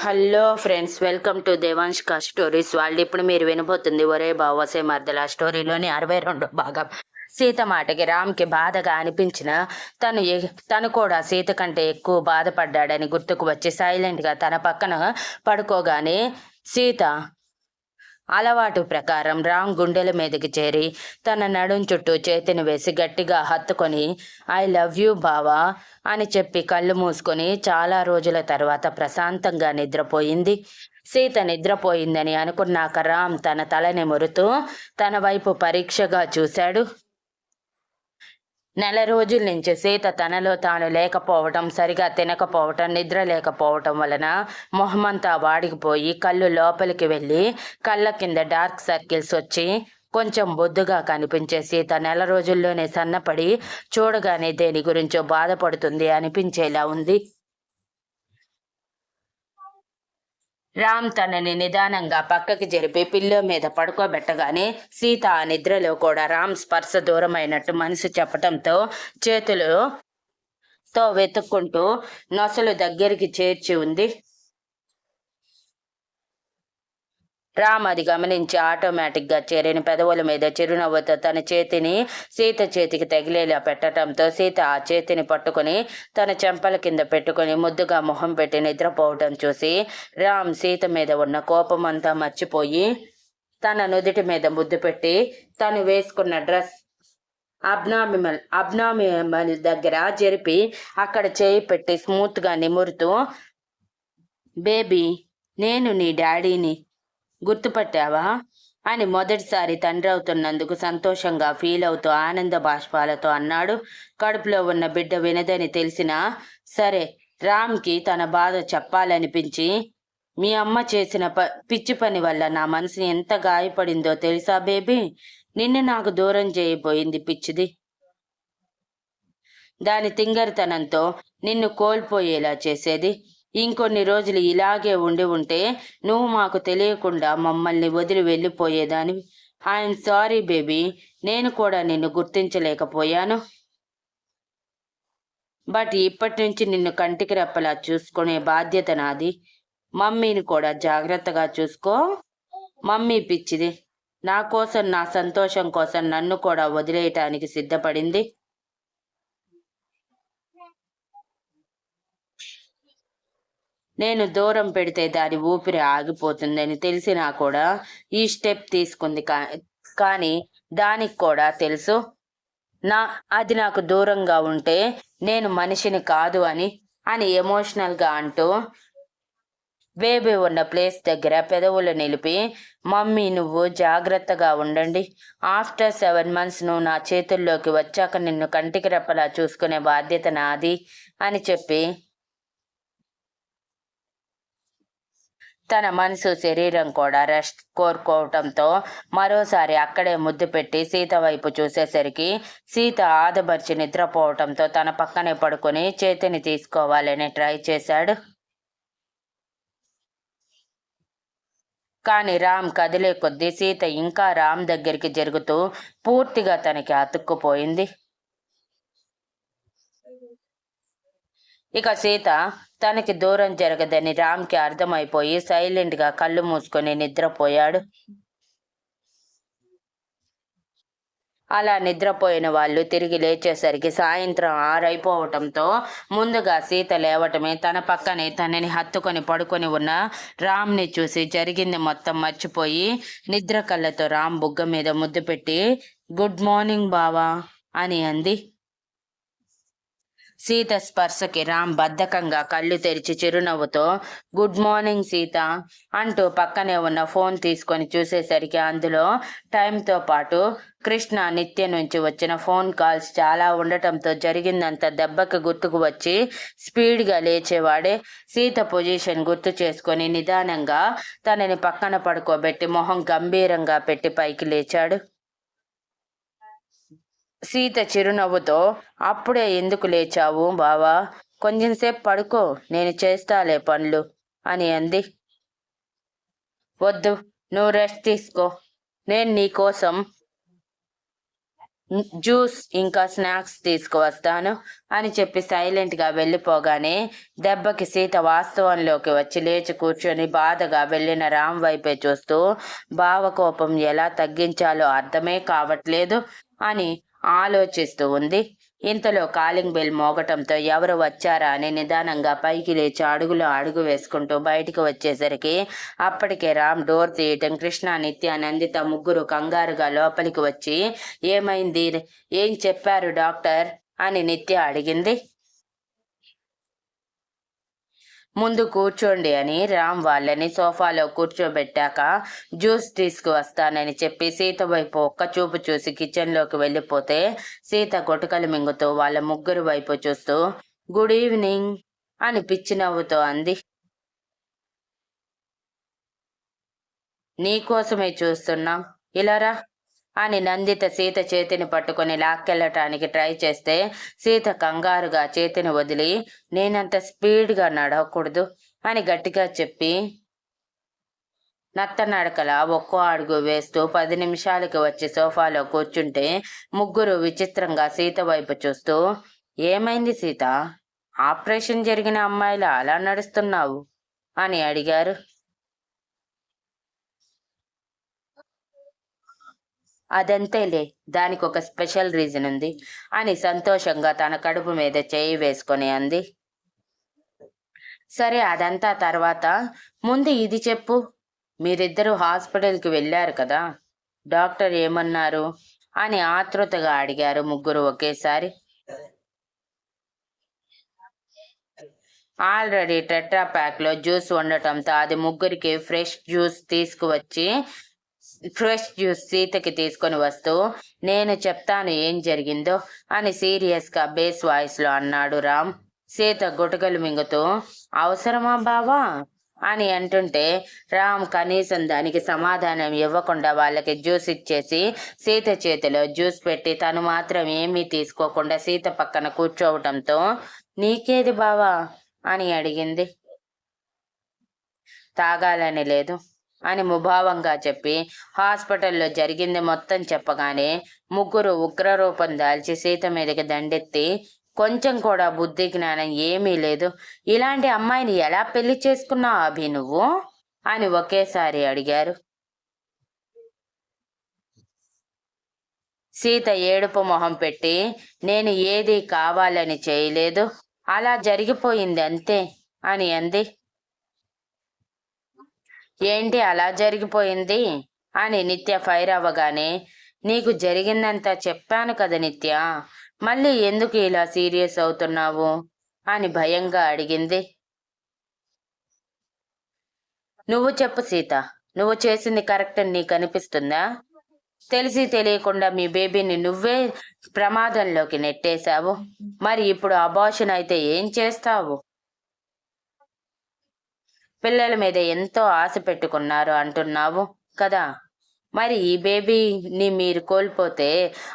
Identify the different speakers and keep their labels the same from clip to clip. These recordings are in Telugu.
Speaker 1: Hello friends welcome to Devanshika stories వాళ్ళు ఇప్పుడు మీరు వినబోతుంది ఒరే బావసే మర్దల స్టోరీలోని అరవై రెండో భాగం. సీత మాటకి రామ్కి బాధగా అనిపించిన తను ఎ- తను కూడా సీత కంటే ఎక్కువ బాధపడ్డాడని గుర్తుకు వచ్చి సైలెంట్గా తన పక్కన పడుకోగానే సీత అలవాటు ప్రకారం రామ్ గుండెల మీదకి చేరి తన నడుం చుట్టూ చేతిని వేసి గట్టిగా హత్తుకొని ఐ లవ్ యూ బావా అని చెప్పి కళ్ళు మూసుకొని చాలా రోజుల తర్వాత ప్రశాంతంగా నిద్రపోయింది. సీత నిద్రపోయిందని అనుకున్నాక రామ్ తన తలని మురుతూ తన వైపు పరీక్షగా చూశాడు. నెల రోజుల నుంచి సీత తనలో తాను లేకపోవటం సరిగా తినకపోవటం నిద్ర లేకపోవటం వలన మొహమంతా వాడికిపోయి కళ్ళు లోపలికి వెళ్ళి కళ్ళ కింద డార్క్ సర్కిల్స్ వచ్చి కొంచెం బొద్దుగా కనిపించే సీత నెల రోజుల్లోనే సన్నపడి చూడగానే దేని గురించో బాధపడుతుంది అనిపించేలా ఉంది. రామ్ తనని నిదానంగా పక్కకి జరిపి పిల్లో మీద పడుకోబెట్టగానే సీత ఆ నిద్రలో కూడా రామ్ స్పర్శ దూరమైనట్టు మనసు చెప్పటంతో చేతులు తో వెతుక్కుంటూ నొసలు దగ్గరికి చేర్చి ఉంది. రామ్ అది గమనించి ఆటోమేటిక్గా చేరిన పెదవుల మీద చిరునవ్వుతో తన చేతిని సీత చేతికి తగిలేలా పెట్టడంతో సీత ఆ చేతిని పట్టుకొని తన చెంపల కింద పెట్టుకొని ముద్దుగా మొహం పెట్టి నిద్రపోవడం చూసి రామ్ సీత మీద ఉన్న కోపం అంతా మర్చిపోయి తన నుదిటి మీద ముద్దు పెట్టి తను వేసుకున్న డ్రెస్ అబ్నామిమల్ అబ్నామిమల్ దగ్గర జరిపి అక్కడ చేయి పెట్టి స్మూత్గా నిమురుతూ బేబీ నేను నీ డాడీని గుర్తుపట్టావా? అని మొదటిసారి తండ్రి అవుతున్నందుకు సంతోషంగా ఫీల్ అవుతూ ఆనంద బాష్పాలతో అన్నాడు. కడుపులో ఉన్న బిడ్డ వినదని తెలిసినా సరే రామ్కి తన బాధ చెప్పాలనిపించి మీ అమ్మ చేసిన ప పిచ్చి పని వల్ల నా మనసు ఎంత గాయపడిందో తెలుసా బేబీ? నిన్ను నాకు దూరం చేయబోయింది పిచ్చిది. దాని తింగరితనంతో నిన్ను కోల్పోయేలా చేసేది. ఇంకొన్ని రోజులు ఇలాగే ఉండి ఉంటే నువ్వు మాకు తెలియకుండా మమ్మల్ని వదిలి వెళ్ళిపోయేదాని ఐఎమ్ సారీ బేబీ నేను కూడా నిన్ను గుర్తించలేకపోయాను. బట్ ఇప్పటి నుంచి నిన్ను కంటికి రెప్పలా చూసుకునే బాధ్యత నాది. మమ్మీని కూడా జాగ్రత్తగా చూసుకో. మమ్మీ పిచ్చిది నా కోసం నా సంతోషం కోసం నన్ను కూడా వదిలేయటానికి సిద్ధపడింది. నేను దూరం పెడితే దాని ఊపిరి ఆగిపోతుందని తెలిసినా కూడా ఈ స్టెప్ తీసుకుంది కా కానీ దానికి కూడా తెలుసు. నా అది నాకు దూరంగా ఉంటే నేను మనిషిని కాదు అని అని ఎమోషనల్గా అంటూ బేబీ ఉన్న ప్లేస్ దగ్గర పెదవులు నిలిపి మమ్మీ నువ్వు జాగ్రత్తగా ఉండండి. ఆఫ్టర్ సెవెన్ మంత్స్ నువ్వు నా చేతుల్లోకి వచ్చాక నిన్ను కంటికి రెప్పలా చూసుకునే బాధ్యత నాది అని చెప్పి తన మనసు శరీరం కూడా రెస్ట్ కోరుకోవటంతో మరోసారి అక్కడే ముద్దు పెట్టి సీత వైపు చూసేసరికి సీత ఆదమర్చి నిద్రపోవటంతో తన పక్కనే పడుకొని చేతిని తీసుకోవాలని ట్రై చేశాడు. కానీ రామ్ కదిలే కొద్దీ సీత ఇంకా రామ్ దగ్గరికి జరుగుతూ పూర్తిగా తనకి అతుక్కుపోయింది. ఇక సీత తనకి దూరం జరగదని రామ్కి అర్థమైపోయి సైలెంట్గా కళ్ళు మూసుకొని నిద్రపోయాడు. అలా నిద్రపోయిన వాళ్ళు తిరిగి లేచేసరికి సాయంత్రం ఆరైపోవటంతో ముందుగా సీత లేవటమే తన పక్కనే తనని హత్తుకొని పడుకొని ఉన్న రామ్ని చూసి జరిగింది మొత్తం మర్చిపోయి నిద్ర కళ్ళతో రామ్ బుగ్గ మీద ముద్దు పెట్టి గుడ్ మార్నింగ్ బావా అని అంది. సీత స్పర్శకి రామ్ బద్ధకంగా కళ్ళు తెరిచి చిరునవ్వుతో గుడ్ మార్నింగ్ సీత అంటూ పక్కనే ఉన్న ఫోన్ తీసుకొని చూసేసరికి అందులో టైంతో పాటు కృష్ణ నిత్య నుంచి వచ్చిన ఫోన్ కాల్స్ చాలా ఉండటంతో జరిగిందంత దెబ్బకి గుర్తుకు వచ్చి స్పీడ్గా లేచేవాడే సీత పొజిషన్ గుర్తు చేసుకొని నిదానంగా తనని పక్కన పడుకోబెట్టి మొహం గంభీరంగా పెట్టి పైకి లేచాడు. సీత చిరునవ్వుతో అప్పుడే ఎందుకు లేచావు బావా? కొంచెంసేపు పడుకో నేను చేస్తాలే పనులు అని అంది. వద్దు నువ్వు రెస్ట్ తీసుకో నేను నీ కోసం జ్యూస్ ఇంకా స్నాక్స్ తీసుకువస్తాను అని చెప్పి సైలెంట్గా వెళ్ళిపోగానే దెబ్బకి సీత వాస్తవంలోకి వచ్చి లేచి కూర్చొని బాధగా వెళ్ళిన రామ్ వైపే చూస్తూ భావకోపం ఎలా తగ్గించాలో అర్థమే కావట్లేదు అని ఆలోచిస్తూ ఉంది. ఇంతలో కాలింగ్ బెల్ మోగటంతో ఎవరు వచ్చారా అని నిదానంగా పైకి లేచి అడుగులో అడుగు వేసుకుంటూ బయటికి వచ్చేసరికి అప్పటికే రామ్ డోర్ తీయటం కృష్ణ నిత్య నందిత ముగ్గురు కంగారుగా లోపలికి వచ్చి ఏమైంది? ఏం చెప్పారు డాక్టర్? అని నిత్య అడిగింది. ముందు కూర్చోండి అని రామ్ వాళ్ళని సోఫాలో కూర్చోబెట్టాక జ్యూస్ తీసుకువస్తానని చెప్పి సీత వైపు ఒక్క చూపు చూసి కిచెన్లోకి వెళ్ళిపోతే సీత గొటకలు మింగుతూ వాళ్ళ ముగ్గురు వైపు చూస్తూ గుడ్ ఈవినింగ్ అని పిచ్చి నవ్వుతో అంది. నీకోసమే చూస్తున్నాం. ఇలారా అని నందిత సీత చేతిని పట్టుకొని లాక్కెళ్ళటానికి ట్రై చేస్తే సీత కంగారుగా చేతిని వదిలి నేనంత స్పీడ్గా నడవకూడదు అని గట్టిగా చెప్పి నత్త నడకల ఒక్కో అడుగు వేస్తూ పది నిమిషాలకి వచ్చి సోఫాలో కూర్చుంటే ముగ్గురు విచిత్రంగా సీత వైపు చూస్తూ ఏమైంది సీత? ఆపరేషన్ జరిగిన అమ్మాయిలా అలా నడుస్తున్నావు? అని అడిగారు. అదంతేలే దానికి ఒక స్పెషల్ రీజన్ ఉంది. అని సంతోషంగా తన కడుపు మీద చేయి వేసుకొని అంది. సరే అదంతా తర్వాత ముందు ఇది చెప్పు. మీరిద్దరూ హాస్పిటల్కి వెళ్ళారు కదా? డాక్టర్ ఏమన్నారు? అని ఆతృతగా అడిగారు ముగ్గురు ఒకేసారి. ఆల్రెడీ టెట్రా ప్యాక్లో జ్యూస్ ఉండటంతో అది ముగ్గురికి ఫ్రెష్ జ్యూస్ తీసుకువచ్చి ఫ్రెష్ జ్యూస్ సీతకి తీసుకొని వస్తూ నేను చెప్తాను ఏం జరిగిందో అని సీరియస్గా బేస్ వాయిస్లో అన్నాడు రామ్. సీత గుటకలు మింగుతూ అవసరమా బావా? అని అంటుంటే రామ్ కనీసం దానికి సమాధానం ఇవ్వకుండా వాళ్ళకి జ్యూస్ ఇచ్చేసి సీత చేతిలో జ్యూస్ పెట్టి తను మాత్రం ఏమీ తీసుకోకుండా సీత పక్కన కూర్చోవటంతో నీకేది బావా? అని అడిగింది. తాగాలని లేదు. అని ముభావంగా చెప్పి హాస్పిటల్లో జరిగింది మొత్తం చెప్పగానే ముగ్గురు ఉగ్రరూపం దాల్చి సీత మీదకి దండెత్తి కొంచెం కూడా బుద్ధి జ్ఞానం ఏమీ లేదు. ఇలాంటి అమ్మాయిని ఎలా పెళ్ళి చేసుకున్నావు అభి నువ్వు? అని ఒకేసారి అడిగారు. సీత ఏడుపు మొహం పెట్టి నేను ఏది కావాలని చేయలేదు. అలా జరిగిపోయింది అంతే అని అంది. ఏంటి అలా జరిగిపోయింది? అని నిత్య ఫైర్ అవ్వగానే నీకు జరిగిందంతా చెప్పాను కదా నిత్య. మళ్ళీ ఎందుకు ఇలా సీరియస్ అవుతున్నావు? అని భయంగా అడిగింది. నువ్వు చెప్పు సీత నువ్వు చేసింది కరెక్ట్ అని నీకు అనిపిస్తుందా? తెలిసి తెలియకుండా మీ బేబీని నువ్వే ప్రమాదంలోకి నెట్టేశావు. మరి ఇప్పుడు అబార్షన్ అయితే ఏం చేస్తావు? పిల్లల మీద ఎంతో ఆశ పెట్టుకున్నారు అంటున్నావు కదా? మరి ఈ బేబీని మీరు కోల్పోతే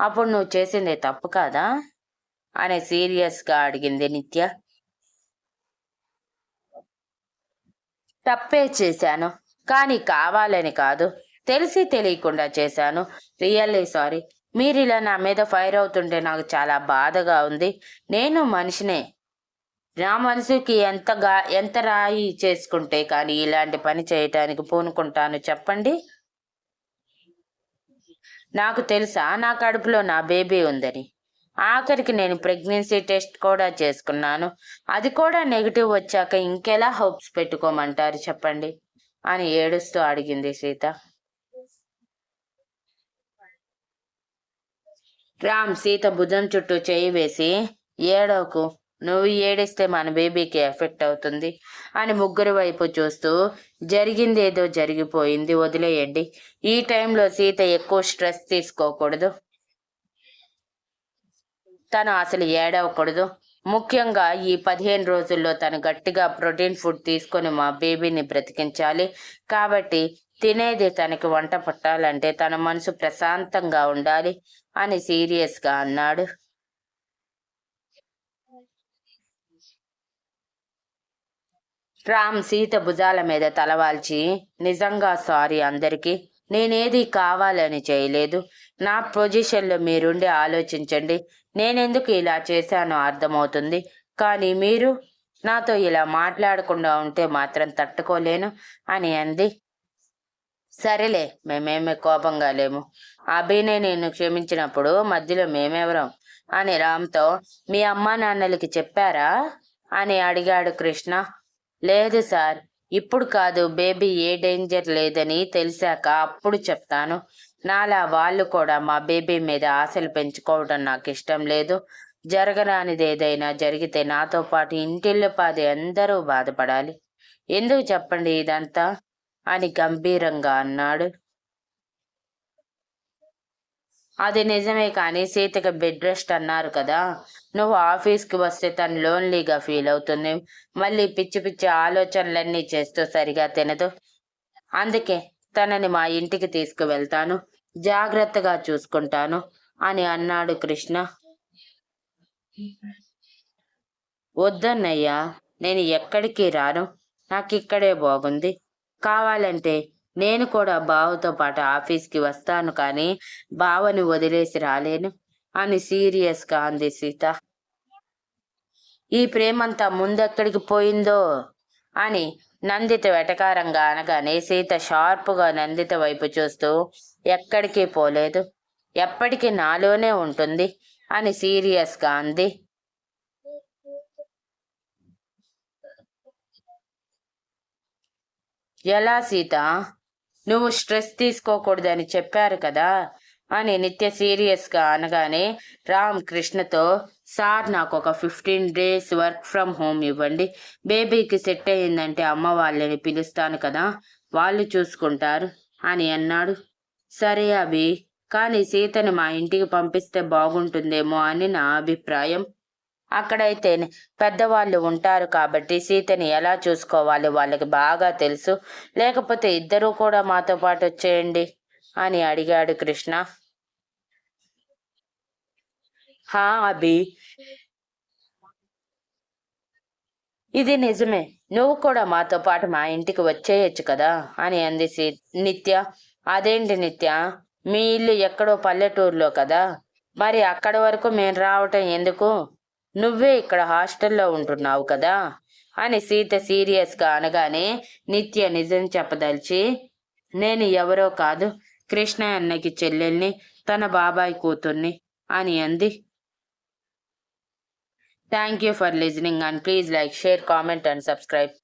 Speaker 1: అప్పుడు నువ్వు చేసింది తప్పు కాదా? అని సీరియస్గా అడిగింది నిత్య. తప్పే చేశాను కానీ కావాలని కాదు. తెలిసి తెలియకుండా చేశాను. Really sorry. మీరు ఇలా నా మీద ఫైర్ అవుతుంటే నాకు చాలా బాధగా ఉంది. నేను మనిషినే నా మనసుకి ఎంత గా ఎంత రాయి చేసుకుంటే కానీ ఇలాంటి పని చేయటానికి పూనుకుంటాను చెప్పండి. నాకు తెలుసా నా కడుపులో నా బేబీ ఉందని. ఆఖరికి నేను ప్రెగ్నెన్సీ టెస్ట్ కూడా చేసుకున్నాను. అది కూడా నెగిటివ్ వచ్చాక ఇంకెలా హోప్స్ పెట్టుకోమంటారు చెప్పండి అని ఏడుస్తూ అడిగింది సీత. రామ్ సీత భుజం చుట్టూ చేయి వేసి ఏడోకు నువ్వు ఏడిస్తే మన బేబీకి ఎఫెక్ట్ అవుతుంది అని ముగ్గురు వైపు చూస్తూ జరిగింది ఏదో జరిగిపోయింది వదిలేయండి. ఈ టైంలో సీత ఎక్కువ స్ట్రెస్ తీసుకోకూడదు. తను అసలు ఏడవకూడదు. ముఖ్యంగా ఈ పదిహేను రోజుల్లో తను గట్టిగా ప్రోటీన్ ఫుడ్ తీసుకొని మా బేబీని బ్రతికించాలి. కాబట్టి తినేది తనకి వంట పట్టాలంటే తన మనసు ప్రశాంతంగా ఉండాలి అని సీరియస్గా అన్నాడు. రామ్ సీత భుజాల మీద తలవాల్చి నిజంగా సారీ అందరికీ. నేనేది కావాలని చేయలేదు. నా పొజిషన్లో మీరుండి ఆలోచించండి. నేనెందుకు ఇలా చేశానో అర్థమవుతుంది. కానీ మీరు నాతో ఇలా మాట్లాడకుండా ఉంటే మాత్రం తట్టుకోలేను అని అంది. సరేలే మేమేమి కోపంగా లేము. అభినే నేను క్షమించినప్పుడు మధ్యలో మేమెవరం? అని రామ్తో మీ అమ్మా నాన్నలకి చెప్పారా? అని అడిగాడు కృష్ణ. లేదు సార్ ఇప్పుడు కాదు బేబీ ఏ డేంజర్ లేదని తెలిసాక అప్పుడు చెప్తాను. నాలా వాళ్ళు కూడా మా బేబీ మీద ఆశలు పెంచుకోవడం నాకు ఇష్టం లేదు. జరగరానిది ఏదైనా జరిగితే నాతో పాటు ఇంటిల్లు పాది అందరూ బాధపడాలి. ఎందుకు చెప్పండి ఇదంతా? అని గంభీరంగా అన్నాడు. అది నిజమే కానీ సీతకి బెడ్ రెస్ట్ అన్నారు కదా. నువ్వు ఆఫీస్కి వస్తే తను లోన్లీగా ఫీల్ అవుతుంది. మళ్ళీ పిచ్చి పిచ్చి ఆలోచనలన్నీ చేస్తూ సరిగా తినదు. అందుకే తనని మా ఇంటికి తీసుకువెళ్తాను. జాగ్రత్తగా చూసుకుంటాను అని అన్నాడు కృష్ణ. వద్దన్నయ్యా నేను ఎక్కడికి రాను. నాకు ఇక్కడే బాగుంది. కావాలంటే నేను కూడా బావతో పాటు ఆఫీస్కి వస్తాను కానీ బావని వదిలేసి రాలేను అని సీరియస్గా అంది సీత. ఈ ప్రేమంతా ముందెక్కడికి పోయిందో అని నందిత వెటకారంగా అనగానే సీత షార్ప్గా నందిత వైపు చూస్తూ ఎక్కడికి పోలేదు ఎప్పటికీ నాలోనే ఉంటుంది అని సీరియస్గా అంది. ఎలా సీత? నువ్వు స్ట్రెస్ తీసుకోకూడదని చెప్పారు కదా? అని నిత్య సీరియస్గా అనగానే రామ్ కృష్ణతో సార్ నాకు ఒక fifteen days work from home ఇవ్వండి. బేబీకి సెట్ అయ్యిందంటే అమ్మ వాళ్ళని పిలుస్తాను కదా? వాళ్ళు చూసుకుంటారు అని అన్నాడు. సరే అభి కానీ సీతని మా ఇంటికి పంపిస్తే బాగుంటుందేమో అని నా అభిప్రాయం. అక్కడైతే పెద్దవాళ్ళు ఉంటారు కాబట్టి సీతని ఎలా చూసుకోవాలి వాళ్ళకి బాగా తెలుసు. లేకపోతే ఇద్దరూ కూడా మాతో పాటు వచ్చేయండి అని అడిగాడు కృష్ణ. హా అభి. ఇది నిజమే. నువ్వు కూడా మాతో పాటు మా ఇంటికి వచ్చేయచ్చు కదా అని అంది సీ నిత్య. అదేంటి నిత్య? మీ ఇల్లు ఎక్కడో పల్లెటూరులో కదా. మరి అక్కడి వరకు మేము రావటం ఎందుకు? నువ్వే ఇక్కడ హాస్టల్లో ఉంటున్నావు కదా? అని సీత సీరియస్గా అనగానే నిత్య నిజం చెప్పదలిచి నేను ఎవరో కాదు కృష్ణ అన్నకి చెల్లెల్ని తన బాబాయ్ కూతుర్ని అని అంది. Thank you for listening and please like share comment and subscribe